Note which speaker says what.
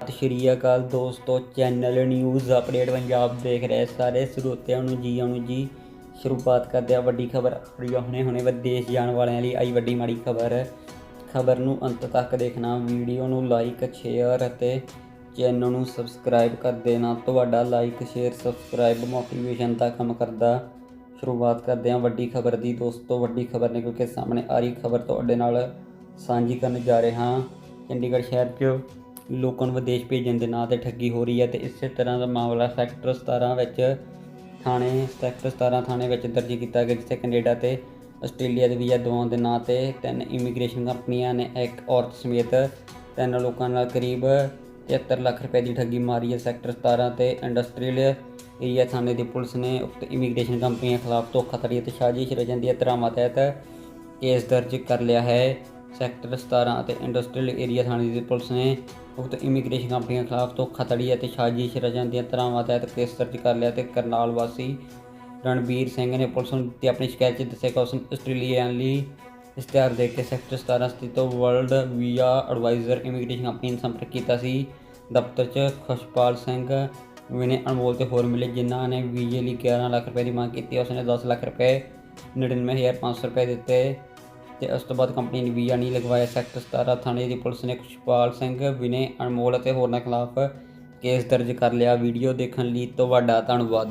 Speaker 1: ਸਤਿ ਸ਼੍ਰੀ ਅਕਾਲ ਦੋਸਤੋ, channel news update Punjab ਦੇਖ ਰਹੇ ਸਾਰੇ ਸਰੋਤਿਆਂ ਨੂੰ ਜੀ ਆਇਆਂ ਜੀ। ਸ਼ੁਰੂਆਤ ਕਰਦੇ ਆ ਵੱਡੀ ਖਬਰ ਆਪਣੀ ਹੁਣੇ ਹੁਣੇ ਵਿਦੇਸ਼ ਜਾਣ ਵਾਲਿਆਂ ਲਈ ਆਈ ਵੱਡੀ ਮਾੜੀ ਖਬਰ। ਖਬਰ ਨੂੰ ਅੰਤ ਤੱਕ ਦੇਖਣਾ, ਵੀਡੀਓ ਨੂੰ ਲਾਈਕ ਸ਼ੇਅਰ ਅਤੇ ਚੈਨਲ ਨੂੰ ਸਬਸਕ੍ਰਾਈਬ ਕਰ ਦੇਣਾ। ਤੁਹਾਡਾ ਲਾਈਕ ਸ਼ੇਅਰ ਸਬਸਕ੍ਰਾਈਬ ਮੋਟੀਵੇਸ਼ਨ ਦਾ ਕੰਮ ਕਰਦਾ। ਸ਼ੁਰੂਆਤ ਕਰਦੇ ਹਾਂ ਵੱਡੀ ਖਬਰ ਦੀ। ਦੋਸਤੋ, ਵੱਡੀ ਖਬਰ ਨੇ ਕਿਉਂਕਿ ਸਾਹਮਣੇ ਆ ਰਹੀ ਖਬਰ ਤੁਹਾਡੇ ਨਾਲ ਸਾਂਝੀ ਕਰਨ ਜਾ ਰਹੇ। ਹਾਂ ਚੰਡੀਗੜ੍ਹ ਸ਼ਹਿਰ 'ਚ ਲੋਕਾਂ ਨੂੰ ਵਿਦੇਸ਼ ਭੇਜਣ ਦੇ ਨਾਂ ਤੇ ਠੱਗੀ ਹੋ ਰਹੀ ਹੈ ਤੇ ਇਸੇ ਤਰ੍ਹਾਂ ਦਾ ਮਾਮਲਾ ਸੈਕਟਰ 17 ਵਿੱਚ ਥਾਣੇ, ਸੈਕਟਰ 17 ਥਾਣੇ ਵਿੱਚ ਦਰਜ ਕੀਤਾ ਗਿਆ, ਜਿੱਥੇ ਕੈਨੇਡਾ ਤੇ ਆਸਟ੍ਰੇਲੀਆ ਦੇ ਵੀਜ਼ਾ ਦਵਾਉਣ ਦੇ ਨਾਂ ਤੇ ਤਿੰਨ ਇਮੀਗ੍ਰੇਸ਼ਨ ਕੰਪਨੀਆਂ ਨੇ ਇੱਕ ਔਰਤ ਸਮੇਤ ਤਿੰਨ ਲੋਕਾਂ ਨਾਲ ਕਰੀਬ 73 ਲੱਖ ਰੁਪਏ ਦੀ ਠੱਗੀ ਮਾਰੀ ਹੈ। ਸੈਕਟਰ 17 ਤੇ ਇੰਡਸਟਰੀਅਲ ਏਰੀਆ ਥਾਣੇ ਦੀ ਪੁਲਿਸ ਨੇ ਉਕਤ ਇਮੀਗ੍ਰੇਸ਼ਨ ਕੰਪਨੀਆਂ ਖਿਲਾਫ ਧੋਖਾਧੜੀ ਅਤੇ ਸਾਜ਼ਿਸ਼ ਰਚਨ ਦੀਆਂ ਧਾਰਾਵਾਂ ਤਹਿਤ ਕੇਸ ਦਰਜ ਕਰ ਲਿਆ ਹੈ। ਸੈਕਟਰ 17 ਅਤੇ ਇੰਡਸਟਰੀਅਲ ਏਰੀਆ ਥਾਣੇ ਦੀ ਪੁਲਿਸ ਨੇ ਉਕਤ ਇਮੀਗ੍ਰੇਸ਼ਨ ਕੰਪਨੀਆਂ ਖਿਲਾਫ ਧੋਖਾਧੜੀ ਅਤੇ ਸਾਜ਼ਿਸ਼ ਰਚਨ ਦੀਆਂ ਧਾਰਾਵਾਂ ਤਹਿਤ ਕੇਸ ਦਰਜ ਕਰ ਲਿਆ ਤੇ ਕਰਨਾਲ ਵਾਸੀ ਰਣਬੀਰ ਸਿੰਘ ਨੇ ਪੁਲਿਸ ਨੂੰ ਦਿੱਤੀ ਆਪਣੀ ਸ਼ਿਕਾਇਤ 'ਚ ਦੱਸਿਆ ਕਿ ਉਸ ਨੇ ਆਸਟ੍ਰੇਲੀਆ ਲਈ ਇਸ਼ਤਿਹਾਰ ਦੇ ਕੇ ਸੈਕਟਰ 17 ਸਥਿਤ world visa advisor immigration company ਨਾਲ ਸੰਪਰਕ ਕੀਤਾ ਸੀ। ਦਫ਼ਤਰ 'ਚ ਖੁਸ਼ਪਾਲ ਸਿੰਘ ਵਿਨੇ ਅਨਮੋਲ ਤੇ ਹੋਰ ਮਿਲੇ ਜਿਨ੍ਹਾਂ ਨੇ ਵੀਜ਼ੇ ਲਈ 11 ਲੱਖ ਰੁਪਏ ਦੀ ਮੰਗ ਕੀਤੀ। ਉਸ ਨੇ 10 ਲੱਖ ਰੁਪਏ 99500 ਰੁਪਏ ਦਿੱਤੇ। ਤੇ ਉਸ ਤੋਂ ਬਾਅਦ ਕੰਪਨੀ ਨੇ ਵੀਜ਼ਾ ਨਹੀਂ ਲਗਵਾਇਆ। ਸੈਕਟਰ 17 ਥਾਣੇ ਦੀ ਪੁਲਿਸ ਨੇ ਖੁਸ਼ਪਾਲ ਸਿੰਘ, ਵਿਨੇ ਅਨਮੋਲ ਅਤੇ ਹੋਰਨਾਂ ਖਿਲਾਫ ਕੇਸ ਦਰਜ ਕਰ ਲਿਆ। ਵੀਡੀਓ ਦੇਖਣ ਲਈ ਤੁਹਾਡਾ ਧੰਨਵਾਦ।